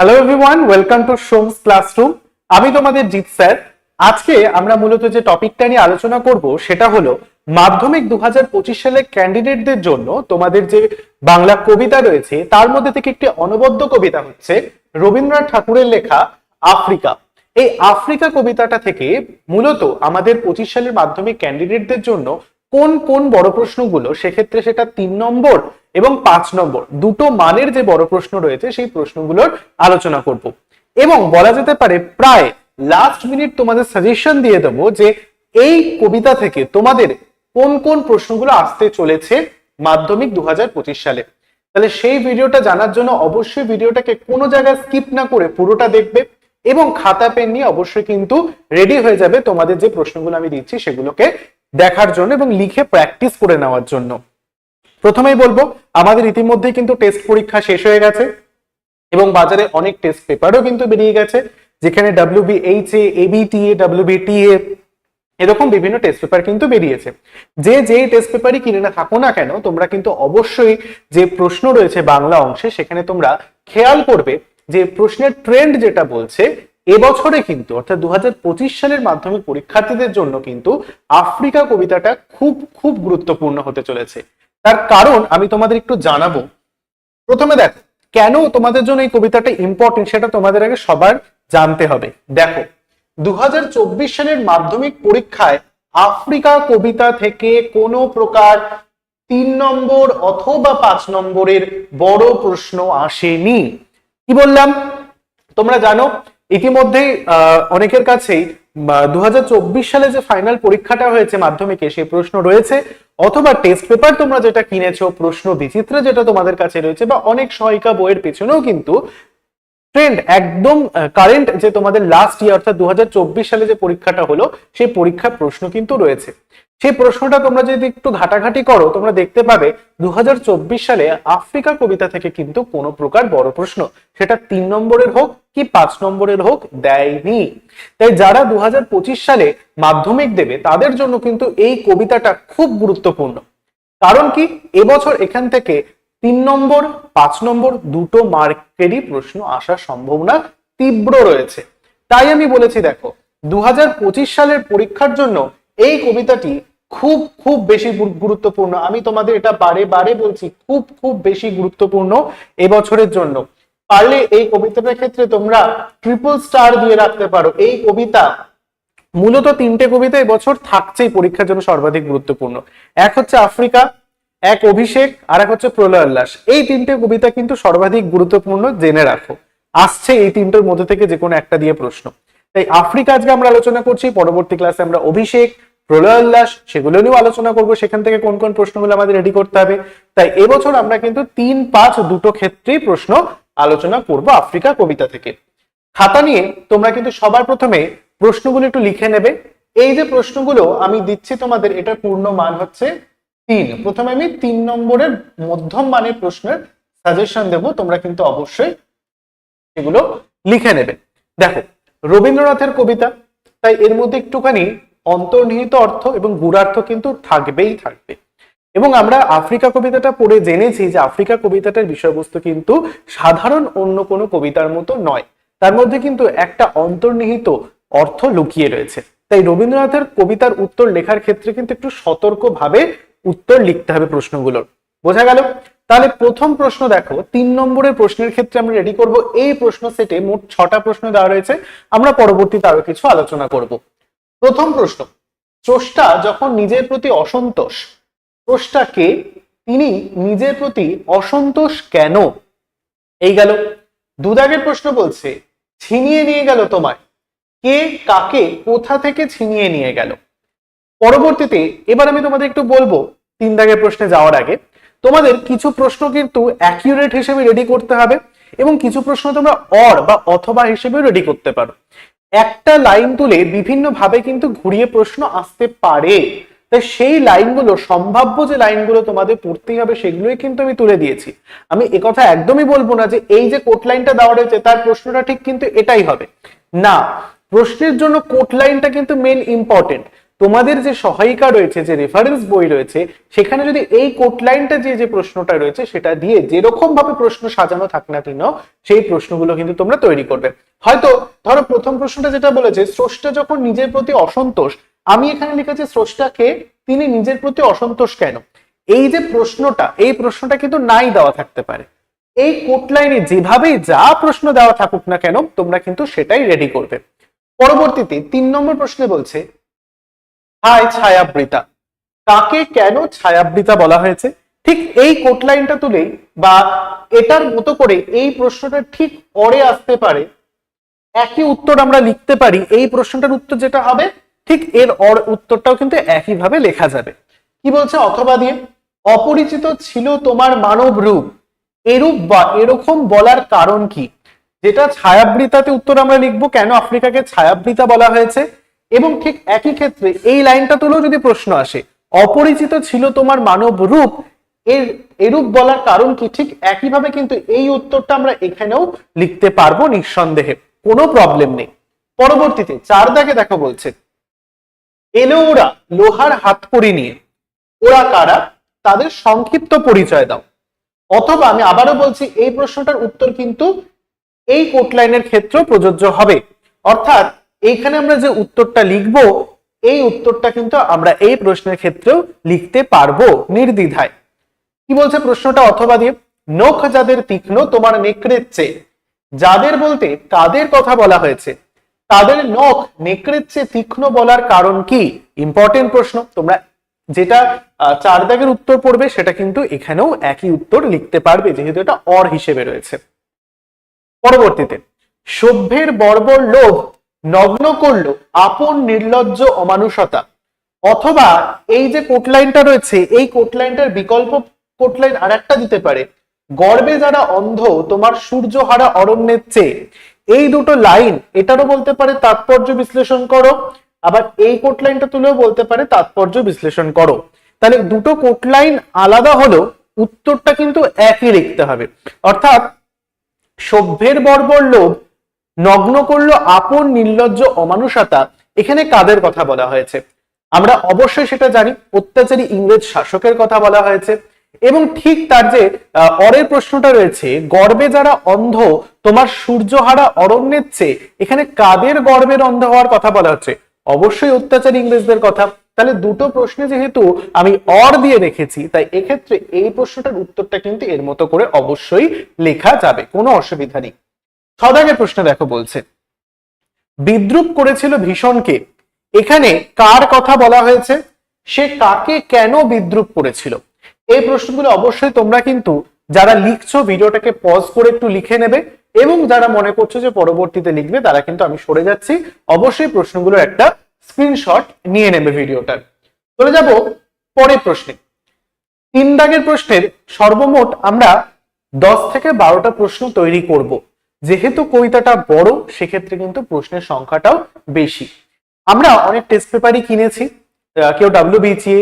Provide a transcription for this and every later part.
Hello everyone welcome to সোমস classroom আমি তোমাদের জিৎ স্যার। আজকে আমরা মূলত যে টপিকটা নিয়ে আলোচনা করব, সেটা হলো মাধ্যমিক দু হাজার পঁচিশ সালের ক্যান্ডিডেটদের জন্য তোমাদের যে বাংলা কবিতা রয়েছে, তার মধ্যে থেকে একটি অনবদ্য কবিতা হচ্ছে রবীন্দ্রনাথ ঠাকুরের লেখা আফ্রিকা। এই আফ্রিকা কবিতাটা থেকে মূলত আমাদের পঁচিশ সালের মাধ্যমিক ক্যান্ডিডেটদের জন্য কোন কোন বড় প্রশ্নগুলো, সেক্ষেত্রে সেটা তিন নম্বর এবং পাঁচ নম্বর, দুটো মানের যে বড় প্রশ্ন রয়েছে, সেই প্রশ্নগুলোর আলোচনা করব। এবং বলা যেতে পারে প্রায় লাস্ট মিনিট তোমাদের সাজেশন দিয়ে দেবো যে এই কবিতা থেকে তোমাদের কোন কোন প্রশ্নগুলো আসতে চলেছে মাধ্যমিক দু হাজার পঁচিশ সালে। তাহলে সেই ভিডিওটা জানার জন্য অবশ্যই ভিডিওটাকে কোনো জায়গায় স্কিপ না করে পুরোটা দেখবে এবং খাতা, পেন নিয়ে অবশ্যই কিন্তু রেডি হয়ে যাবে তোমাদের যে প্রশ্নগুলো আমি দিচ্ছি সেগুলোকে দেখার জন্য এবং লিখে প্র্যাকটিস করে নেওয়ার জন্য। প্রথমেই বলব, আমাদের ইতিমধ্যেই কিন্তু টেস্ট পরীক্ষা শেষ হয়ে গেছে এবং বাজারে অনেক টেস্ট পেপারও কিন্তু বেরিয়ে গেছে, যেখানে ডাব্লিউবিএইচ এ এবিটিএ ডাব্লিউবিটিএ এরকম বিভিন্ন টেস্ট পেপার কিন্তু বেরিয়েছে। যে যে টেস্ট পেপারই কিনে না থাকো না কেন, তোমরা কিন্তু অবশ্যই যে প্রশ্ন রয়েছে বাংলা অংশে, সেখানে তোমরা খেয়াল করবে যে প্রশ্নের ট্রেন্ড যেটা বলছে এবছরে কিন্তু, অর্থাৎ দু হাজার পঁচিশ সালের মাধ্যমিক পরীক্ষার্থীদের জন্য কিন্তু আফ্রিকা কবিতাটা খুব খুব গুরুত্বপূর্ণ হতে চলেছে। তার কারণ আমি তোমাদের একটু জানাব। প্রথমে দেখো, কেন তোমাদের জন্য এই কবিতাটা ইম্পর্টেন্ট সেটা তোমাদের আগে সবার জানতে হবে। দেখো দু হাজার চব্বিশ সালের মাধ্যমিক পরীক্ষায় আফ্রিকা কবিতা থেকে কোনো প্রকার তিন নম্বর অথবা পাঁচ নম্বরের বড় প্রশ্ন আসেনি। কি বললাম? তোমরা জানো ইতিমধ্যেই অনেকের কাছেই দুই হাজার চব্বিশ সালে যে ফাইনাল পরীক্ষাটা হয়েছে মাধ্যমিকে, সেই প্রশ্ন রয়েছে, অথবা টেস্ট পেপার তোমরা যেটা কিনেছো, প্রশ্ন বিচিত্র যেটা তোমাদের কাছে রয়েছে, বা অনেক সহায়িকা বইয়ের পেছনেও কিন্তু ট্রেন্ড একদম কারেন্ট যে তোমাদের লাস্ট ইয়ার অর্থাৎ দু হাজার চব্বিশ সালে যে পরীক্ষাটা হলো, সেই পরীক্ষার প্রশ্ন কিন্তু রয়েছে। সেই প্রশ্নটা তোমরা যদি একটু ঘাটাঘাটি করো, তোমরা দেখতে পাবে দু হাজার চব্বিশ সালে আফ্রিকা কবিতা থেকে কিন্তু কোনো প্রকার বড় প্রশ্ন। সেটা তিন নম্বরের হোক কি পাঁচ নম্বরের হোক দেয়নি। তাই যারা দু হাজার পঁচিশ সালে মাধ্যমিক দেবে, তাদের জন্য কিন্তু এই কবিতাটা খুব গুরুত্বপূর্ণ। কারণ কি? এবছর এখান থেকে তিন নম্বর, পাঁচ নম্বর দুটো মার্কেরই প্রশ্ন আসার সম্ভাবনা তীব্র রয়েছে। তাই আমি বলেছি, দেখো দু হাজার পঁচিশ সালের পরীক্ষার জন্য এই কবিতাটি খুব খুব বেশি গুরুত্বপূর্ণ। আমি তোমাদের এটা বারে বারে বলছি, খুব খুব বেশি গুরুত্বপূর্ণ এবছরের জন্য। পারলে এই কবিতাটার ক্ষেত্রে তোমরা ট্রিপল স্টার দিয়ে রাখতে পারো। এই কবিতা মূলত তিনটে কবিতা এবছর থাকছেই, পরীক্ষার জন্য সর্বাধিক গুরুত্বপূর্ণ। এক হচ্ছে আফ্রিকা, এক অভিষেক, আর এক হচ্ছে প্রলয় উল্লাস। এই তিনটে কবিতা কিন্তু সর্বাধিক গুরুত্বপূর্ণ জেনে রাখো। আসছে এই তিনটের মধ্যে থেকে যে কোনো একটা দিয়ে প্রশ্ন। তাই আফ্রিকা আজকে আমরা আলোচনা করছি, পরবর্তী ক্লাসে আমরা অভিষেক প্রলয় উল্লাস, সেগুলো নিয়েও আলোচনা করব। সেখান থেকে কোন কোন প্রশ্নগুলো আমাদের রেডি করতে হবে। তাই এবছর আমরা কিন্তু তিন পাঁচ দুটো ক্ষেত্রেই প্রশ্ন আলোচনা করব আফ্রিকা কবিতা থেকে। খাতা নিয়ে তোমরা কিন্তু সবার প্রথমে প্রশ্নগুলো একটু লিখে নেবে। এই যে প্রশ্নগুলো আমি দিচ্ছি তোমাদের, এটার পূর্ণ মান হচ্ছে তিন। প্রথমে আমি তিন নম্বরের মধ্যম মানের প্রশ্নের সাজেশন দেব। তোমরা কিন্তু অবশ্যই এগুলো লিখে নেবে। দেখো, রবীন্দ্রনাথের কবিতা, তাই এর মধ্যে একটুখানি অন্তর্নিহিত অর্থ এবং গুড়ার্থ কিন্তু থাকবেই থাকবে। এবং আমরা আফ্রিকা কবিতাটা পড়ে জেনেছি যে আফ্রিকা কবিতাটার বিষয়বস্তু কিন্তু সাধারণ অন্য কোনো কবিতার মতো নয়। তার মধ্যে কিন্তু একটা অন্তর্নিহিত অর্থ লুকিয়ে রয়েছে। তাই রবীন্দ্রনাথের কবিতার উত্তর লেখার ক্ষেত্রে কিন্তু একটু সতর্কভাবে উত্তর লিখতে হবে প্রশ্নগুলোর। বোঝা গেল? তাহলে প্রথম প্রশ্ন দেখো, তিন নম্বরের প্রশ্নের ক্ষেত্রে আমরা রেডি করব। এই প্রশ্ন সেটে মোট ছটা প্রশ্ন দেওয়া রয়েছে। আমরা পরবর্তীতে আরও কিছু আলোচনা করব। প্রথম প্রশ্ন, স্রষ্টা যখন নিজের প্রতি অসন্তোষ, স্রষ্টাকে তিনি নিজের প্রতি অসন্তোষ কেন? এই গেল। দুদাগের প্রশ্ন বলছে, ছিনিয়ে নিয়ে গেল তোমায়। কে কাকে কোথা থেকে ছিনিয়ে নিয়ে গেল? পরবর্তীতে এবার আমি তোমাদের একটু বলব তিন দাগের প্রশ্নে যাওয়ার আগে, তোমাদের কিছু প্রশ্ন কিন্তু অ্যাকিউরেট হিসেবে রেডি করতে হবে এবং কিছু প্রশ্ন তোমরা অর বা অথবা হিসেবে রেডি করতে পারো। একটা লাইন তুলে বিভিন্ন ভাবে কিন্তু ঘুরিয়ে প্রশ্ন আসতে পারে। তাই সেই লাইনগুলো সম্ভাব্য যে লাইনগুলো তোমাদের পড়তেই হবে, সেগুলোই কিন্তু আমি তুলে দিয়েছি। আমি একথা একদমই বলব না যে এই যে কোট লাইনটা দেওয়া রয়েছে, তার প্রশ্নটা ঠিক কিন্তু এটাই হবে। না, প্রশ্নের জন্য কোট লাইনটা কিন্তু মেন ইম্পর্টেন্ট তোমাদের যে সহায়িকা রয়েছে, যে রেফারেন্স বই রয়েছে, সেখানে যদি এই কোট লাইনটা যে যে প্রশ্নটা রয়েছে, সেটা দিয়ে যেরকম ভাবে প্রশ্ন সাজানো থাক না কেন, সেই প্রশ্নগুলো কিন্তু তোমরা তৈরি করবে। হয়তো ধরো প্রথম প্রশ্নটা যেটা বলেছে, স্রষ্টা যখন নিজের প্রতি অসন্তোষ, আমি এখানে লিখেছি স্রষ্টাকে তিনি নিজের প্রতি অসন্তোষ কেন? এই যে প্রশ্নটা, এই প্রশ্নটা কিন্তু নাই দেওয়া থাকতে পারে। এই কোট লাইনে যেভাবেই যা প্রশ্ন দেওয়া থাকুক না কেন, তোমরা কিন্তু সেটাই রেডি করবে। পরবর্তীতে তিন নম্বর প্রশ্নে বলছে হাই ছায়াবৃতা। কাকে কেন ছায়াবৃতা বলা হয়েছে? ঠিক এই কোট লাইনটা তুলেই বা এটার মতো করে এই প্রশ্নটা ঠিক পরে আসতে পারে, একই উত্তর আমরা লিখতে পারি। এই প্রশ্নটার উত্তর যেটা হবে, ঠিক এর অর- উত্তরটাও কিন্তু একইভাবে লেখা যাবে। কি বলছে অথবা দিয়ে? অপরিচিত ছিল তোমার মানব রূপ। এরূপ বা এরকম বলার কারণ কি? যেটা ছায়াবৃতাতে উত্তর আমরা লিখব, কেন আফ্রিকাকে ছায়াবৃতা বলা হয়েছে? এবং ঠিক একই ক্ষেত্রে এই লাইনটা তুলেও যদি প্রশ্ন আসে, অপরিচিত ছিল তোমার মানব রূপ, এর এরূপ বলার কারণ কি? ঠিক একইভাবে কিন্তু এই উত্তরটা আমরা এখানেও লিখতে পারব নিঃসন্দেহে। কোনো প্রবলেম নেই। পরবর্তীতে চার দাগে দেখো বলছে, এলো ওরা লোহার হাত হাতকড়ি নিয়ে। ওরা কারা? তাদের সংক্ষিপ্ত পরিচয় দাও। অথবা আমি আবারও বলছি, এই প্রশ্নটার উত্তর কিন্তু এই কোট লাইনের ক্ষেত্রেও প্রযোজ্য হবে। অর্থাৎ এইখানে আমরা যে উত্তরটা লিখব, এই উত্তরটা কিন্তু আমরা এই প্রশ্নের ক্ষেত্রেও লিখতে পারব নির্দ্বিধায়। কি বলছে প্রশ্নটা অথবা দিয়ে? নখ যাদের তীক্ষ্ণ, তোমার নেকড়ের চেয়ে। যাদের বলতে তাদের কথা বলা হয়েছে। তাদের নখ নেকড়ের চেয়ে তীক্ষ্ণ বলার কারণ কি? ইম্পর্টেন্ট প্রশ্ন। তোমরা যেটা চার দাগের উত্তর পড়বে, সেটা কিন্তু এখানেও একই উত্তর লিখতে পারবে, যেহেতু এটা অর হিসেবে রয়েছে। পরবর্তীতে, সভ্যের বর্বর লোভ নগ্ন করল আপন নির্লজ্জ অমানুষতা। অথবা এই যে কোটলাইনটা রয়েছে, এই কোটলাইনটার বিকল্প কোটলাইন আর একটা দিতে পারে। গর্বে যারা অন্ধ, তোমার সূর্য হারা অরণ্যের চেয়ে। এই দুটো লাইন, এটারও বলতে পারে তাৎপর্য বিশ্লেষণ করো, আবার এই কোটলাইনটা তুলেও বলতে পারে তাৎপর্য বিশ্লেষণ করো। তাহলে দুটো কোটলাইন আলাদা হলো উত্তরটা কিন্তু একই লিখতে হবে। অর্থাৎ সভ্যের বর্বর লোভ নগ্ন করল আপন, নির্লজ্জ, অমানুষতা। এখানে কাদের কথা বলা হয়েছে? আমরা অবশ্যই সেটা জানি, অত্যাচারী ইংরেজ শাসকের কথা বলা হয়েছে। এবং ঠিক তার যে অরের প্রশ্নটা রয়েছে, গর্বে যারা অন্ধ, তোমার সূর্যহারা অরণ্যের চেয়ে, এখানে কাদের গর্বের অন্ধ হওয়ার কথা বলা হচ্ছে? অবশ্যই অত্যাচারী ইংরেজদের কথা। তাহলে দুটো প্রশ্নে যেহেতু আমি অর দিয়ে রেখেছি, তাই এক্ষেত্রে এই প্রশ্নটার উত্তরটা কিন্তু এর মতো করে অবশ্যই লেখা যাবে, কোনো অসুবিধা নেই। ছদাগের প্রশ্ন দেখো বলছে, বিদ্রুপ করেছিল ভীষণকে, এখানে কার কথা বলা হয়েছে? সে কাকে কেন বিদ্রুপ করেছিল? এই প্রশ্নগুলো অবশ্যই তোমরা কিন্তু যারা লিখছো ভিডিওটাকে পজ করে একটু লিখে নেবে এবং যারা মনে করছ যে পরবর্তীতে লিখবে, তারা কিন্তু আমি সরে যাচ্ছি। অবশ্যই প্রশ্নগুলোর একটা স্ক্রিনশট নিয়ে নেবে ভিডিওটার চলে যাব পরের প্রশ্নে। তিন দাগের প্রশ্নের সর্বমোট আমরা দশ থেকে বারোটা প্রশ্ন তৈরি করব। যেহেতু কবিতাটা বড়, সেক্ষেত্রে কিন্তু প্রশ্নের সংখ্যাটাও বেশি। আমরা অনেক টেস্ট পেপারই কিনেছি। কেউ ডাব্লিউ বিচি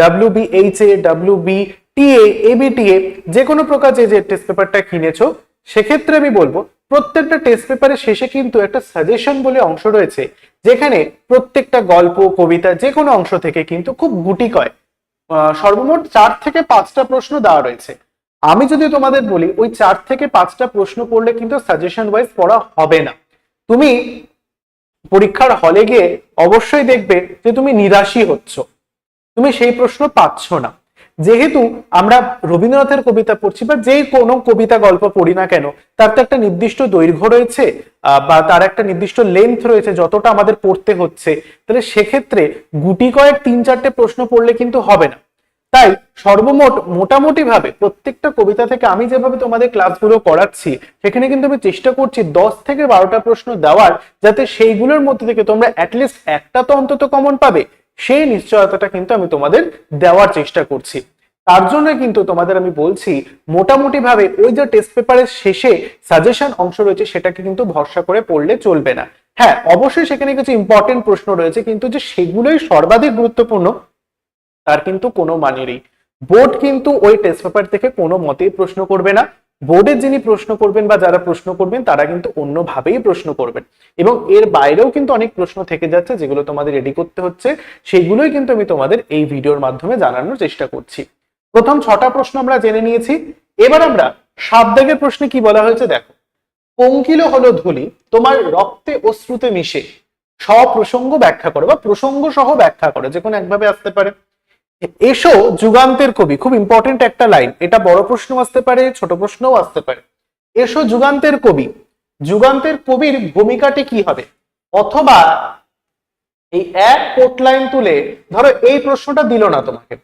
W B H A W B TA ABTA যে কোনো প্রকার যে যে টেস্ট পেপারটা কিনেছো, সেক্ষেত্রে আমি বলব, প্রত্যেকটা টেস্ট পেপারের শেষে কিন্তু একটা সাজেশন বলে অংশ রয়েছে, যেখানে প্রত্যেকটা গল্প, কবিতা যে কোনো অংশ থেকে কিন্তু খুব গুটি কয় সর্বমোট চার থেকে পাঁচটা প্রশ্ন দেওয়া রয়েছে। আমি যদি তোমাদের বলি, ওই চার থেকে পাঁচটা প্রশ্ন পড়লে কিন্তু সাজেশন ওয়াইজ পড়া হবে না। তুমি পরীক্ষার হলে গিয়ে অবশ্যই দেখবে যে তুমি নিরাশই হচ্ছ। তুমি সেই প্রশ্ন পাচ্ছ না। যেহেতু আমরা রবীন্দ্রনাথের কবিতা পড়ছি বা যে কোনো কবিতা গল্প পড়ি না কেন, তার তো একটা নির্দিষ্ট দৈর্ঘ্য রয়েছে বা তার একটা নির্দিষ্ট লেন্থ রয়েছে যতটা আমাদের পড়তে হচ্ছে। তাহলে সেক্ষেত্রে গুটি কয়েক তিন চারটে প্রশ্ন পড়লে কিন্তু হবে না। তাই সর্বমোট মোটামুটি ভাবে প্রত্যেকটা কবিতা থেকে আমি যেভাবে তোমাদের ক্লাসগুলো করাচ্ছি সেখানে কিন্তু আমি চেষ্টা করছি দশ থেকে বারোটা প্রশ্ন দেওয়ার যাতে সেইগুলোর মধ্যে থেকে তোমরা অ্যাটলিস্ট একটা তো অন্তত কমন পাবে। সেই নিশ্চয়তাটা কিন্তু আমি তোমাদের দেওয়ার চেষ্টা করছি। তার জন্য কিন্তু তোমাদের আমি বলছি মোটামুটি ভাবে ওই যে টেস্ট পেপারের শেষে সাজেশন অংশ রয়েছে, সেটাকে কিন্তু ভরসা করে পড়লে চলবে না। হ্যাঁ অবশ্যই সেখানে কিছু ইম্পর্টেন্ট প্রশ্ন রয়েছে, কিন্তু যে সেগুলোই সর্বাধিক গুরুত্বপূর্ণ তার কিন্তু কোনো মানে নেই। বোর্ড কিন্তু ওই টেস্ট পেপার থেকে কোনো মতেই প্রশ্ন করবে না। বোর্ডের যিনি প্রশ্ন করবেন বা যারা প্রশ্ন করবেন, তারা কিন্তু অন্যভাবেই প্রশ্ন করবেন। এবং এর বাইরেও কিন্তু অনেক প্রশ্ন থেকে যাচ্ছে, যেগুলো তোমাদের রেডি করতে হচ্ছে। সেগুলোই কিন্তু আমি তোমাদের এই ভিডিওর মাধ্যমে জানানোর চেষ্টা করছি। প্রথম ছটা প্রশ্ন আমরা জেনে নিয়েছি। এবার আমরা সাত দাগের প্রশ্নে কি বলা হয়েছে দেখো। পঙ্কিল হলো ধুলি, তোমার রক্তে অশ্রুতে মিশে। সপ্রসঙ্গ ব্যাখ্যা করো বা প্রসঙ্গ সহ ব্যাখ্যা করো যে কোনো একভাবে আসতে পারে। এসো যুগান্তের কবি, খুব ইম্পর্টেন্ট একটা লাইন এটা বড় প্রশ্ন আসতে পারে, ছোট প্রশ্নও আসতে পারে। এসো যুগান্তের কবি, যুগান্তের কবির ভূমিকাটি কি হবে? অথবা এই এক কোট লাইন তুলে, ধরো এই প্রশ্নটা দিল না তোমাকে।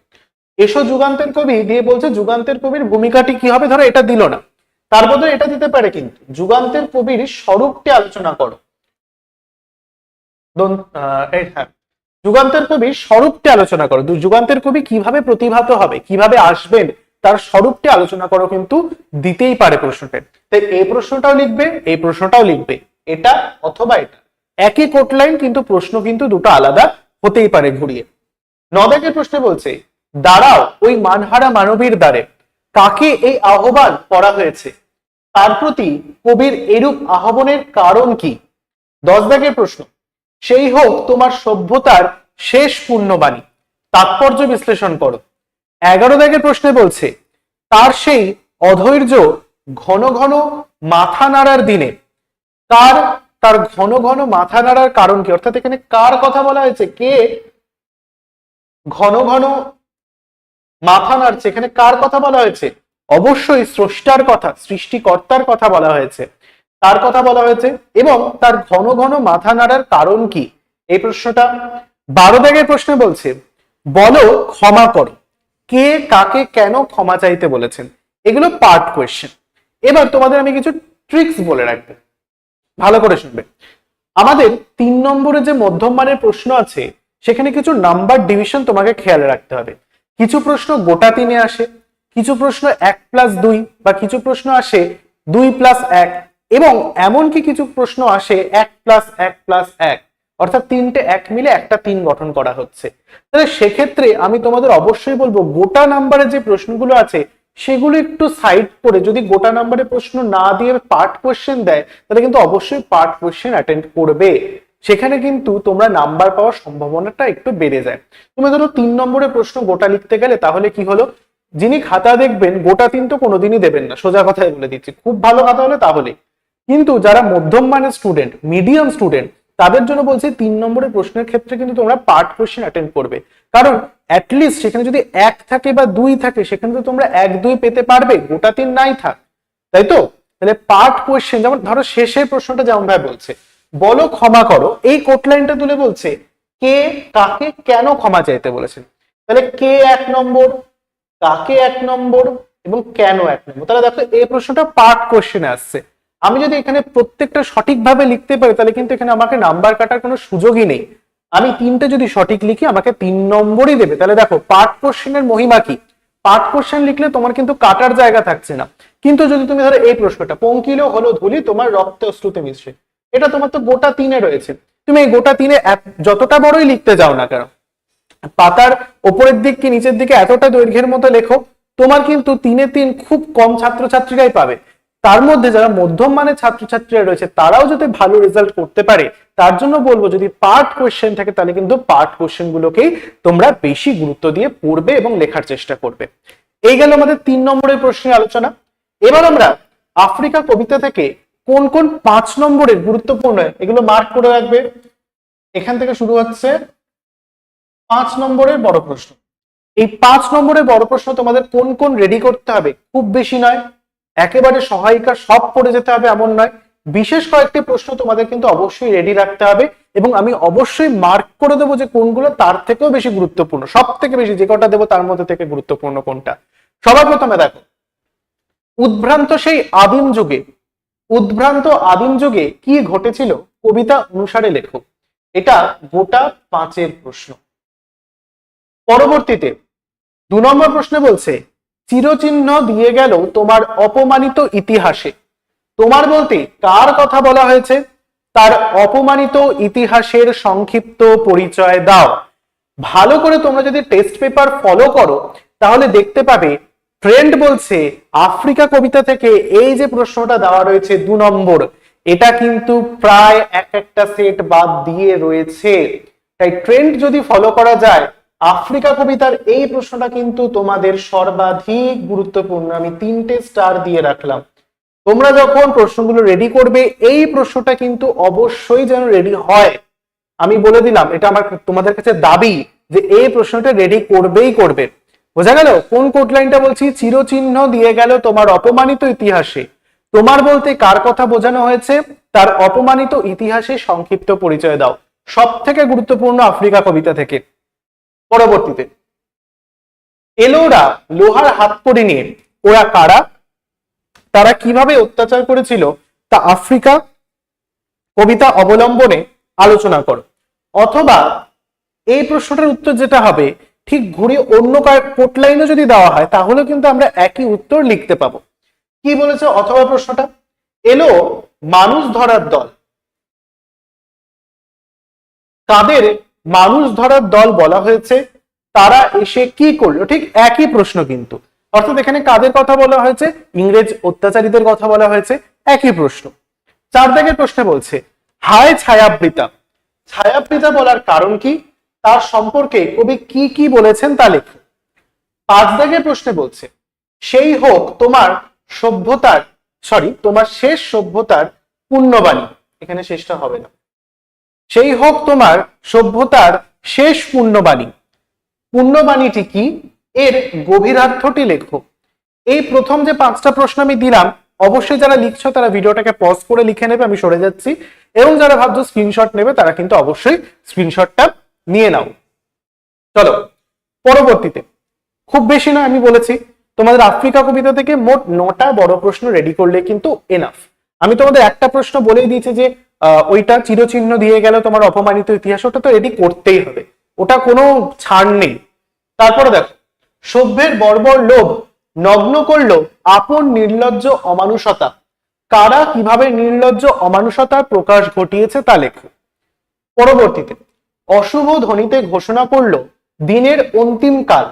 এসো যুগান্তের কবি দিয়ে বলছে, যুগান্তের কবির ভূমিকাটি কি হবে? ধরো এটা দিল না। তার বদলে এটা দিতে পারে কিন্তু। যুগান্তের কবির স্বরূপটি আলোচনা করো। যুগান্তের কবি স্বরূপটি আলোচনা করো যুগান্তের কবি কীভাবে প্রতিভাত হবে, কীভাবে আসবেন, তার স্বরূপটি আলোচনা করো কিন্তু দিতেই পারে প্রশ্নটা। তাই এই প্রশ্নটাও লিখবে এই প্রশ্নটাও লিখবে, এটা অথবা এটা। একই কোট লাইন কিন্তু প্রশ্ন কিন্তু দুটো আলাদা হতেই পারে ঘুরিয়ে। নদাকের প্রশ্নে বলছে, দাঁড়াও, ওই মানহারা মানবীর দ্বারে কাকে এই আহ্বান করা হয়েছে? তার প্রতি কবির এরূপ আহ্বানের কারণ কি? দশ দাগের প্রশ্ন সেই হোক তোমার সভ্যতার শেষ পূর্ণবাণী। তাৎপর্য বিশ্লেষণ করো। এগারো দাগের প্রশ্নে বলছে, তার সেই অধৈর্য ঘন ঘন মাথা নাড়ার দিনে, তার তার ঘন ঘন মাথা নাড়ার কারণ কি? অর্থাৎ এখানে কার কথা বলা হয়েছে? কে ঘন ঘন মাথা নাড়ছে? এখানে কার কথা বলা হয়েছে? অবশ্যই স্রষ্টার কথা, সৃষ্টিকর্তার কথা বলা হয়েছে। তার কথা বলা হয়েছে এবং তার ঘন ঘন মাথা নাড়ার কারণ কি? এই প্রশ্নটা বারো দাগের প্রশ্নে বলছে, বলো, ক্ষমা করো। কে কাকে কেন ক্ষমা চাইতে বলেছেন? এগুলো পার্ট কোয়েশ্চেন এবার তোমাদের আমি কিছু ট্রিক্স বলে রাখব। ভালো করে শুনবে। আমাদের তিন নম্বরে যে মধ্যম মানের প্রশ্ন আছে, সেখানে কিছু নাম্বার ডিভিশন তোমাকে খেয়াল রাখতে হবে। কিছু প্রশ্ন গোটা তিনে আসে, কিছু প্রশ্ন এক প্লাস দুই বা কিছু প্রশ্ন আসে দুই প্লাস এক। এবং এমনকি কিছু প্রশ্ন আসে, এক প্লাস এক প্লাস এক। অর্থাৎ তিনটে এক মিলে একটা তিন গঠন করা হচ্ছে। তাহলে সেক্ষেত্রে আমি তোমাদের অবশ্যই বলব, গোটা নাম্বারে যে প্রশ্নগুলো আছে, সেগুলো একটু সাইড করে যদি গোটা নাম্বারে প্রশ্ন না দিয়ে পার্ট কোশ্চেন দেয়, তাহলে কিন্তু অবশ্যই পার্ট কোশ্চেন অ্যাটেন্ড করবে। সেখানে কিন্তু তোমরা নাম্বার পাওয়ার সম্ভাবনাটা একটু বেড়ে যায়। তুমি ধরো তিন নম্বরে প্রশ্ন গোটা লিখতে গেলে, তাহলে কি হলো? যিনি খাতা দেখবেন, গোটা তিন তো কোনোদিনই দেবেন না। সোজা কথাই বলে দিচ্ছি। খুব ভালো খাতা হলে তাহলে কিন্তু যারা মধ্যম মানের স্টুডেন্ট মিডিয়াম স্টুডেন্ট তাদের জন্য বলছি তিন নম্বরের প্রশ্নের ক্ষেত্রে কিন্তু তোমরা পার্ট কোশ্চেন অ্যাটেন্ড করবে। কারণ অ্যাটলিস্ট সেখানে যদি এক থাকে বা দুই থাকে, সেখানে তো তোমরা এক, দুই পেতে পারবে, গোটা তিন নাই থাক। তাই তো? তাহলে পার্ট কোশ্চেন যেমন ধরো শেষের প্রশ্নটা যেমন ভাই বলছে, বলো ক্ষমা করো, এই কোট লাইনটা তুলে বলছে, কে কাকে কেন ক্ষমা চাইতে বলেছেন? তাহলে কে এক নম্বর, কাকে এক নম্বর এবং কেন এক নম্বর? তাহলে দেখো এই প্রশ্নটা পার্ট কোশ্চেনে আসছে। আমি যদি এখানে প্রত্যেকটা সঠিকভাবে লিখতে পারি, তাহলে কিন্তু এখানে আমাকে নাম্বার কাটার কোনো সুযোগই নেই। আমি তিনটে যদি সঠিক লিখি, আমাকে তিন নম্বরই দেবে। তাহলে দেখো পার্ট কোশ্চেনের মহিমা কি? পার্ট কোশ্চেন লিখলে তোমার কিন্তু কাটার জায়গা থাকছে না। কিন্তু যদি তুমি ধরো এই প্রশ্নটা, পঙ্কিল হলো ধুলি তোমার রক্ত অশ্রুতে মিশে। এটা তোমার তো গোটা তিনে রয়েছে। তুমি এই গোটা তিনে যতটা বড়ই লিখতে যাও না কেন, পাতার ওপরের দিক কি নিচের দিকে এতটা দৈর্ঘ্যের মতো লেখো, তোমার কিন্তু তিনে তিন খুব কম ছাত্রছাত্রীরাই পাবে। তার মধ্যে যারা মধ্যম মানের ছাত্রছাত্রীরা রয়েছে, তারাও যদি ভালো রেজাল্ট করতে পারে, তার জন্য বলব যদি পার্ট কোশ্চেন থাকে, তাহলে কিন্তু পার্ট কোশ্চেন গুলোকেই তোমরা বেশি গুরুত্ব দিয়ে পড়বে এবং লেখার চেষ্টা করবে। এই গেল আমাদের তিন নম্বরের প্রশ্নের আলোচনা। এবার আমরা আফ্রিকা কবিতা থেকে কোন কোন পাঁচ নম্বরের গুরুত্বপূর্ণ, এগুলো মার্ক করে রাখবে। এখান থেকে শুরু হচ্ছে পাঁচ নম্বরের বড় প্রশ্ন। এই পাঁচ নম্বরের বড় প্রশ্ন তোমাদের কোন কোন রেডি করতে হবে? খুব বেশি নয়। একেবারে সহায়িকা সব পড়ে যেতে হবে এমন নয়। বিশেষ কয়েকটি প্রশ্ন তোমাদের কিন্তু অবশ্যই রেডি রাখতে হবে এবং আমি অবশ্যই মার্ক করে দেবো যে কোনগুলো তার থেকেও বেশি গুরুত্বপূর্ণ সব থেকে বেশি যে কটা দেবো তার মধ্যে থেকে গুরুত্বপূর্ণ কোনটা। সবার প্রথমে দেখো, উদ্ভ্রান্ত সেই আদিম যুগে, উদ্ভ্রান্ত আদিম যুগে কি ঘটেছিল? কবিতা অনুসারে লেখো। এটা গোটা পাঁচের প্রশ্ন। পরবর্তীতে দু নম্বর প্রশ্নে বলছে চিরচিহ্ন দিয়ে গেল তোমার অপমানিত ইতিহাসে। তোমার বলতে কার কথা বলা হয়েছে? তার অপমানিত ইতিহাসের সংক্ষিপ্ত পরিচয় দাও। ভালো করে তোমরা যদি টেস্ট পেপার ফলো করো, তাহলে দেখতে পাবে ট্রেন্ড বলছে আফ্রিকা কবিতা থেকে এই যে প্রশ্নটা দেওয়া রয়েছে দু নম্বর, এটা কিন্তু প্রায় এক একটা সেট বাদ দিয়ে রয়েছে। তাই ট্রেন্ড যদি ফলো করা যায় আফ্রিকা কবিতার এই প্রশ্নটা কিন্তু তোমাদের সর্বাধিক গুরুত্বপূর্ণ। আমি তিনটে স্টার দিয়ে রাখলাম। তোমরা যখন প্রশ্নগুলো রেডি করবে, এই প্রশ্নটা কিন্তু অবশ্যই যেন রেডি হয়। আমি বলে দিলাম, এটা আমার তোমাদের কাছে দাবি যে এই প্রশ্নটা রেডি করবেই করবে। বোঝা গেল? কোন কোট লাইনটা বলছি? চিরচিহ্ন দিয়ে গেল তোমার অপমানিত ইতিহাসে। তোমার বলতে কার কথা বোঝানো হয়েছে? তার অপমানিত ইতিহাসে সংক্ষিপ্ত পরিচয় দাও। সব থেকে গুরুত্বপূর্ণ আফ্রিকা কবিতা থেকে। পরবর্তীতে। এলোরা লোহার করে নিয়ে ওরা কারা? তারা কীভাবে অত্যাচার করেছিল? তা আফ্রিকা কবিতা অবলম্বনে আলোচনা করো। অথবা এই প্রশ্নটার উত্তর যেটা হবে, ঠিক ঘুরে অন্য কার কোটলাইনে যদি দেওয়া হয়, তাহলে কিন্তু আমরা একই উত্তর লিখতে পাবো। কি বলেছে অথবা প্রশ্নটা? এলো মানুষ ধরার দল। তাদের মানুষ ধরার দল বলা হয়েছে, তারা এসে কি করল? ঠিক একই প্রশ্ন কিন্তু। অর্থাৎ এখানে কাদের কথা বলা হয়েছে? ইংরেজ অত্যাচারীদের কথা বলা হয়েছে, একই প্রশ্ন। চার দাগের প্রশ্নে বলছে, হায় ছায়াবৃতা। ছায়াবৃতা বলার কারণ কি? তার সম্পর্কে কবি কি কি বলেছেন তা লেখ। পাঁচ দাগের প্রশ্নে বলছে, সেই হোক তোমার সভ্যতার সরি তোমার শেষ সভ্যতার পুণ্যবাণী এখানে শেষটা হবে না। সেই হোক তোমার সভ্যতার শেষ পুণ্যবাণী। পুণ্যবাণীটি কি? এর গভীরার্থটি লেখো। এই প্রথম যে পাঁচটা প্রশ্ন আমি দিলাম, অবশ্যই যারা লিখছো তারা ভিডিওটাকে পজ করে লিখে নেবে, আমি সরে যাচ্ছি। এবং যারা ভাবছ স্ক্রিনশট নেবে, তারা কিন্তু অবশ্যই স্ক্রিনশটটা নিয়ে নাও। চলো, পরবর্তীতে। খুব বেশি নয়, আমি বলেছি, তোমাদের আফ্রিকা কবিতা থেকে মোট নটা বড় প্রশ্ন রেডি করলে কিন্তু এনাফ আমি তোমাদের একটা প্রশ্ন বলেই দিয়েছি যে ওইটা চিরচিহ্ন দিয়ে গেল তোমার অপমানিত ইতিহাস, ওটা তো রেডি করতেই হবে। ওটা কোনো ছাড় নেই। তারপরে দেখো, সভ্যের বর্বর লোভ নগ্ন করল আপন নির্লজ্জ অমানুষতা। কারা কীভাবে নির্লজ্জ অমানুষতার প্রকাশ ঘটিয়েছে তা লেখো। পরবর্তীতে, অশুভ ধ্বনিতে ঘোষণা করল দিনের অন্তিম কাল।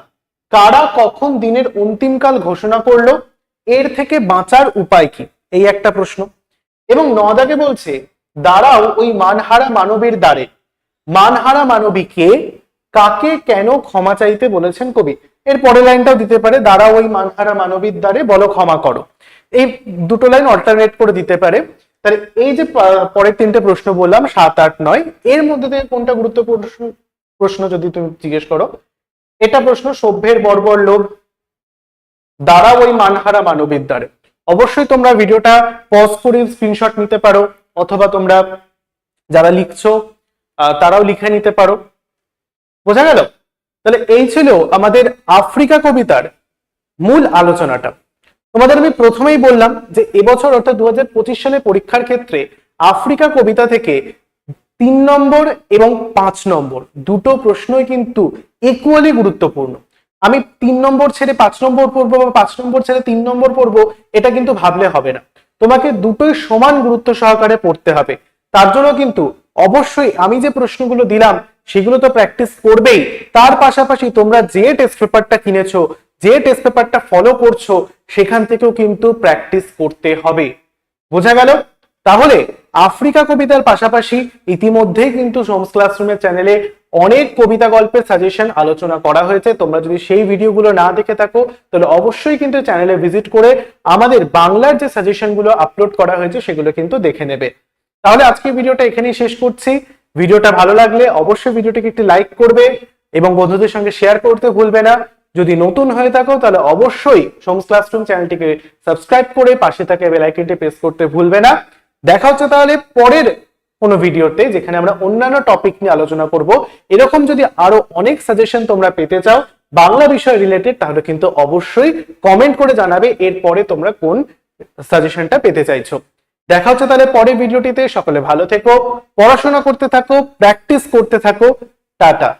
কারা কখন দিনের অন্তিম কাল ঘোষণা করল? এর থেকে বাঁচার উপায় কি? এই একটা প্রশ্ন। এবং নদাকে বলছে দাঁড়াও ওই মানহারা মানবীর দ্বারে। মানহারা মানবীকে কাকে কেন ক্ষমা চাইতে বলেছেন কবি? এর পরের লাইনটাও দিতে পারে, দাঁড়াও ওই মানহারা মানবীর দ্বারে বলো ক্ষমা করো। এই দুটো লাইন অল্টারনেট করে দিতে পারে। তাহলে এই যে পরের তিনটে প্রশ্ন বললাম, সাত, আট, নয়, এর মধ্যে থেকে কোনটা গুরুত্বপূর্ণ প্রশ্ন যদি তুমি জিজ্ঞেস করো, এটা প্রশ্ন সভ্যের বর্বর লোভ। দ্বারা ওই মানহারা মানবীর দ্বারে। অবশ্যই তোমরা ভিডিওটা পজ করে স্ক্রিনশট নিতে পারো। অথবা তোমরা যারা লিখছো তারাও লিখে নিতে পারো। বোঝা গেল? তাহলে এই ছিল আমাদের আফ্রিকা কবিতার মূল আলোচনাটা। তোমাদের আমি প্রথমেই বললাম যে এবছর অর্থাৎ দু হাজার পঁচিশ সালে পরীক্ষার ক্ষেত্রে আফ্রিকা কবিতা থেকে তিন নম্বর এবং পাঁচ নম্বর দুটো প্রশ্নই কিন্তু ইকুয়ালি গুরুত্বপূর্ণ। আমি তিন নম্বর ছেড়ে পাঁচ নম্বর পড়ব বা পাঁচ নম্বর ছেড়ে তিন নম্বর পড়ব, এটা কিন্তু ভাবলে হবে না। তোমাকে দুটোই সমান গুরুত্ব সহকারে পড়তে হবে। তার জন্য কিন্তু অবশ্যই আমি যে প্রশ্নগুলো দিলাম, সেগুলো তো প্র্যাকটিস করবেই। তার পাশাপাশি তোমরা যে টেস্ট পেপারটা কিনেছো, যে টেস্ট পেপারটা ফলো করছ, সেখান থেকেও কিন্তু প্র্যাকটিস করতে হবে। বোঝা গেল? তাহলে আফ্রিকা কবিতার পাশাপাশি ইতিমধ্যেই কিন্তু সোমস ক্লাসরুমের চ্যানেলে অনেক কবিতা গল্পের সাজেশন আলোচনা করা হয়েছে। তোমরা যদি সেই ভিডিওগুলো না দেখে থাকো, তাহলে অবশ্যই কিন্তু চ্যানেলে ভিজিট করে আমাদের বাংলার যে সাজেশনগুলো আপলোড করা হয়েছে, সেগুলো কিন্তু দেখে নেবে। তাহলে আজকে ভিডিওটা এখানেই শেষ করছি। ভিডিওটা ভালো লাগলে অবশ্যই ভিডিওটিকে একটি লাইক করবে এবং বন্ধুদের সঙ্গে শেয়ার করতে ভুলবে না। যদি নতুন হয়ে থাকো, তাহলে অবশ্যই সোমস ক্লাসরুম চ্যানেলটিকে সাবস্ক্রাইব করে পাশে থাকা বেল আইকনটি প্রেস করতে ভুলবে না। দেখা হচ্ছে তাহলে পরের কোনো ভিডিওতে যেখানে আমরা অন্যান্য টপিক নিয়ে আলোচনা করব। এরকম যদি আরও অনেক সাজেশন তোমরা পেতে চাও, বাংলা বিষয় রিলেটেড তাহলে কিন্তু অবশ্যই কমেন্ট করে জানাবে, এরপরে তোমরা কোন সাজেশনটা পেতে চাইছো। দেখা হচ্ছে তাহলে পরের ভিডিওটিতে সকলে ভালো থেকো, পড়াশোনা করতে থাকো প্র্যাকটিস করতে থাকো। টাটা।